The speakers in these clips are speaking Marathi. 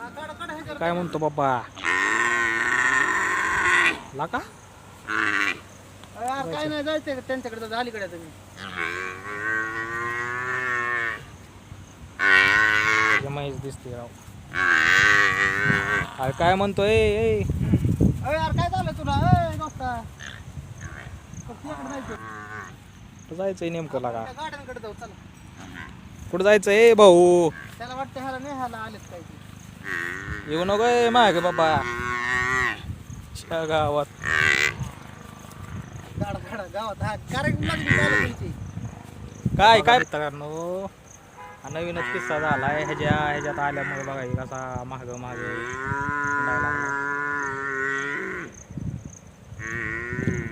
काय म्हणतो बाबा? ला का? अरे यार, काय नाही जायचंय का त्यांच्याकडे? जाऊ, अलीकडे तुम्ही. म्हैस दिसते राव. अरे काय म्हणतोय? ए अरे यार काय झालं तुला? जायचं जायचंय. नेमकं लागा? गार्डनकडे जाऊ चला. कुठं जायचंय? भाऊ. त्याला वाटतं ह्याला नाही ह्याला आलेच काय. येऊ नको ए माग बाबा. गावात. हा काय काय मित्रांनो? हा नवीनच किस्सा झालाय. ह्याच्या ह्याच्यात आल्यामुळे बघा हे कसा महाग महाग.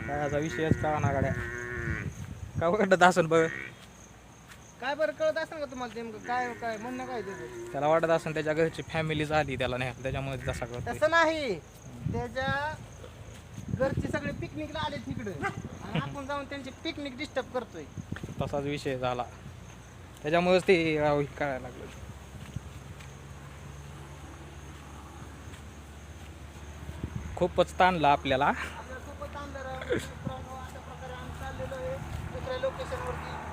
काय याचा विषयच का ना गाड्या. का वाटत असेल बघ? काय बरं कळत असेल का तुम्हाला नेमकं? काय काय म्हणणं काय त्याचं? त्याला वाटत असेल त्याच्या घरची फॅमिली झाली त्याला नाही त्याच्यामुळे तसा तसं नाही. त्याच्या घरचे सगळे पिकनिकला आले तिकडे. आपण जाऊन त्यांची पिकनिक डिस्टर्ब करतोय. तसाच विषय झाला. त्याच्यामुळेच ते राव- करायला लागलं. खूपच ताणला आपल्याला. आपल्या अशा प्रकारे आम्ही चाललेलो आहे. दुसऱ्या लोकेशनवरती